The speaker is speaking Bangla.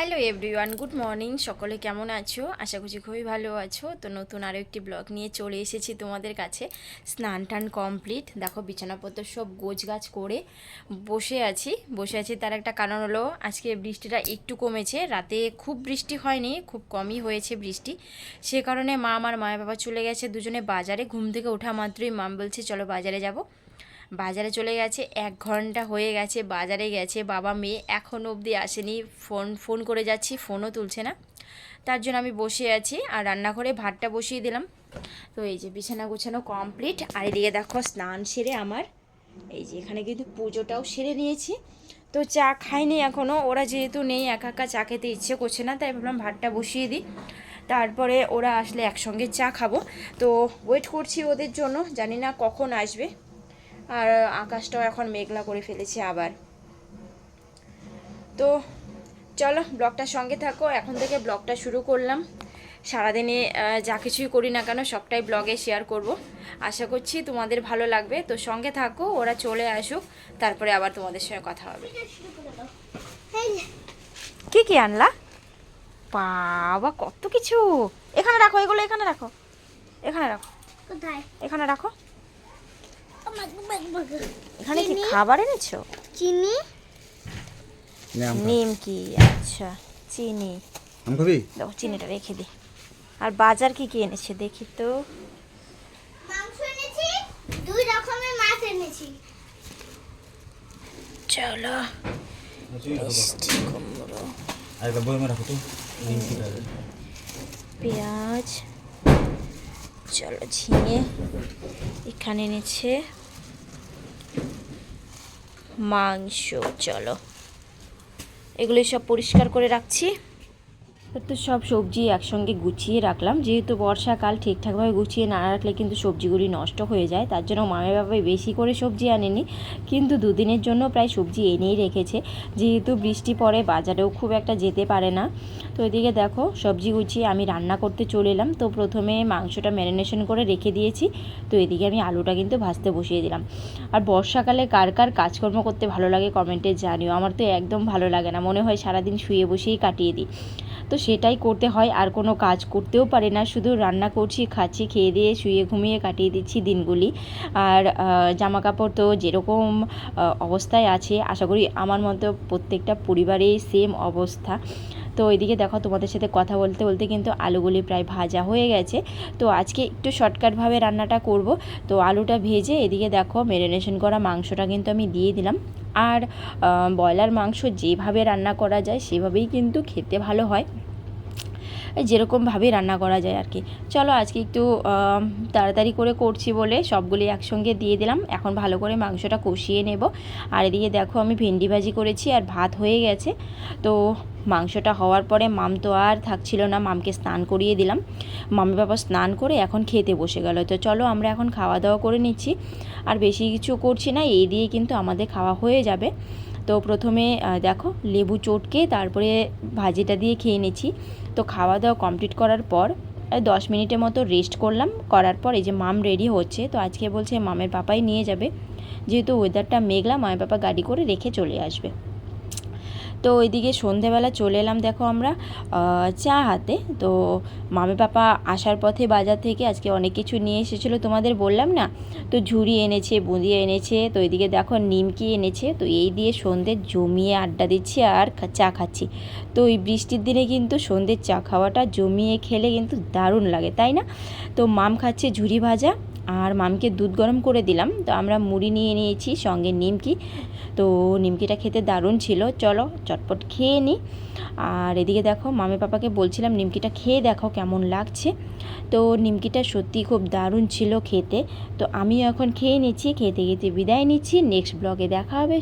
হ্যালো এভরিওয়ান গুড মর্নিং সকলে কেমন আছো? আশা করছি খুবই ভালো আছো। তো নতুন আরও একটি ব্লগ নিয়ে চলে এসেছি তোমাদের কাছে। স্নান টান কমপ্লিট দেখো, বিছানাপত্র সব গোছ গাছ করে বসে আছি। বসে আছি তার একটা কারণ হলো, আজকে বৃষ্টিটা একটু কমেছে। রাতে খুব বৃষ্টি হয়নি, খুব কমই হয়েছে বৃষ্টি। সে কারণে মা আমার মায়ের বাবা চলে গেছে দুজনে বাজারে। ঘুম থেকে ওঠা মাত্রই মাম বলছে, চলো বাজারে যাব। বাজারে চলে গেছে, এক ঘণ্টা হয়ে গেছে, বাজারে গেছে। বাবা, মেয়ে এখন অবধি আসেনি। ফোন ফোন করে যাচ্ছি, ফোনও তুলছে না। তার জন্য আমি বসে আছি আর রান্নাঘরে ভাতটা বসিয়ে দিলাম। তো এই যে বিছানা গোছানো কমপ্লিট আর এদিকে দেখো, স্নান সেরে আমার। এই যে এখানে কিন্তু পুজোটাও সেরে নিয়েছি। তো চা খাইনি এখনও ওরা যেহেতু নেই, একা একা চা খেতে ইচ্ছে করছে না, তাই ভাবলাম ভাতটা বসিয়ে দিই। তারপরে ওরা আসলে একসঙ্গে চা খাব। তো ওয়েট করছি ওদের জন্য। জানি না কখন আসবে। আর আকাশটাও এখন মেঘলা করে ফেলেছে আবার। তো চলো ব্লগটার সঙ্গে থাকো এখন থেকে ব্লগটা শুরু করলাম। সারাদিনে যা কিছুই করি না কেন সবটাই ব্লগে শেয়ার করব। আশা করছি তোমাদের ভালো লাগবে। তো সঙ্গে থাকো ওরা চলে আসুক তারপরে আবার তোমাদের সঙ্গে কথা হবে। কি কি আনলা? বাবা কত কিছু! এখানে রাখো এগুলো এখানে রাখো। এখানে রাখো। এখানে রাখো। এখানে কি খাবার এনেছো? চিনি? নিমকি আচ্ছা চিনি। আম খাবি দেখো চিনিটা রেখে দি। আর বাজার কি কি এনেছে দেখি তো। মাংস এনেছি দুই রকমের মাছ এনেছি। চলো মিষ্টি কুমড়ো। আর একটা বই রাখো তো পেঁয়াজ। চলো ঝিঙে এখানে এনেছে। মাংস চলো। এগুলি সব পরিষ্কার করে রাখছি। তো সব সবজি একসঙ্গে গুছিয়ে রাখলাম। যেহেতু বর্ষাকাল ঠিকঠাকভাবে গুছিয়ে না রাখলে কিন্তু সবজিগুলি নষ্ট হয়ে যায়, তার জন্য মামের বাবাই বেশি করে সবজি আনেনি। কিন্তু দুদিনের জন্য প্রায় সবজি এনেই রেখেছে। যেহেতু বৃষ্টি পড়ে, বাজারেও খুব একটা যেতে পারে না। তো এদিকে দেখো, সবজি গুছিয়ে আমি রান্না করতে চলে এলাম। তো প্রথমে মাংসটা ম্যারিনেশন করে রেখে দিয়েছি। তো এদিকে আমি আলুটা কিন্তু ভাজতে বসিয়ে দিলাম। আর বর্ষাকালে কার কার কাজকর্ম করতে ভালো লাগে কমেন্টে জানিও। আমার তো একদম ভালো লাগে না। মনে হয় সারাদিন শুয়ে বসেই কাটিয়ে দিই। তো সেটাই করতে হয়, আর কোনো কাজ করতেও পারে না। শুধু রান্না করছি, খাচ্ছি, খেয়ে দিয়ে শুয়ে ঘুমিয়ে কাটিয়ে দিচ্ছি দিনগুলি। আর জামা কাপড় তো যেরকম অবস্থায় আছে, আশা করি আমার মতো প্রত্যেকটা পরিবারেই সেম অবস্থা। তো এদিকে দেখো, তোমাদের সাথে কথা বলতে বলতে কিন্তু আলুগুলি প্রায় ভাজা হয়ে গেছে। তো আজকে একটু শর্টকাটভাবে রান্নাটা করব। তো আলুটা ভেজে এদিকে দেখো ম্যারিনেশন করা মাংসটা কিন্তু আমি দিয়ে দিলাম। আর ব্রয়লার মাংস যেভাবে রান্না করা যায়, সেভাবেই কিন্তু খেতে ভালো হয়। যেরকমভাবে রান্না করা যায় আর কি। চলো আজকে একটু তাড়াতাড়ি করে করছি বলে সবগুলি একসঙ্গে দিয়ে দিলাম। এখন ভালো করে মাংসটা কষিয়ে নেব। আর এদিকে দেখো আমি ভেন্ডি ভাজি করেছি আর ভাত হয়ে গেছে। তো মাংসটা হওয়ার পরে মাম তো আর থাকছিল না, মামকে স্নান করিয়ে দিলাম। মামি বাবা স্নান করে এখন খেতে বসে গেল। তো চলো আমরা এখন খাওয়া দাওয়া করে নিচ্ছি। আর বেশি কিছু করছি না, এই দিয়ে কিন্তু আমাদের খাওয়া হয়ে যাবে। তো প্রথমে দেখো, লেবু চটকে তারপরে ভাজিটা দিয়ে খেয়ে নিচ্ছি। তো খাওয়া দাওয়া কমপ্লিট করার পর দশ মিনিটের মতো রেস্ট করলাম। করার পর এই যে মাম রেডি হচ্ছে, তো আজকে বলছে মামের পাপাই নিয়ে যাবে। যেহেতু ওয়েদারটা মেঘলা, মায়ের পাপা গাড়ি করে রেখে চলে আসবে। তো ওইদিকে সন্ধেবেলা চলে এলাম, দেখো আমরা চা হাতে। তো মামি পাপা আসার পথে বাজার থেকে আজকে অনেক কিছু নিয়ে এসেছিল, তোমাদের বললাম না? তো ঝুড়ি এনেছে, বুঁদিয়া এনেছে, তো ওইদিকে দেখো নিমকি এনেছে, তো এই দিয়ে সন্ধে জমিয়ে আড্ডা দিচ্ছি আর চা খাচ্ছি। তো এই বৃষ্টির দিনে কিন্তু সন্ধ্যের চা খাওয়াটা জমিয়ে খেলে কিন্তু দারুণ লাগে, তাই না? তো মাম খাচ্ছে ঝুড়ি ভাজা। আর মামকে দুধ গরম করে দিলাম। তো আমরা মুড়ি নিয়ে নিয়েছি, সঙ্গে নিমকি। তো নিমকিটা খেতে দারুণ ছিল। চলো চটপট খেয়ে নিই। আর এদিকে দেখো, মামি পাপাকে বলছিলাম নিমকিটা খেয়ে দেখো কেমন লাগছে। তো নিমকিটা সত্যি খুব দারুণ ছিল খেতে। তো আমি এখন খেয়ে নিচ্ছি, খেতে খেতে বিদায় নিচ্ছি। নেক্সট ব্লগে দেখা হবে।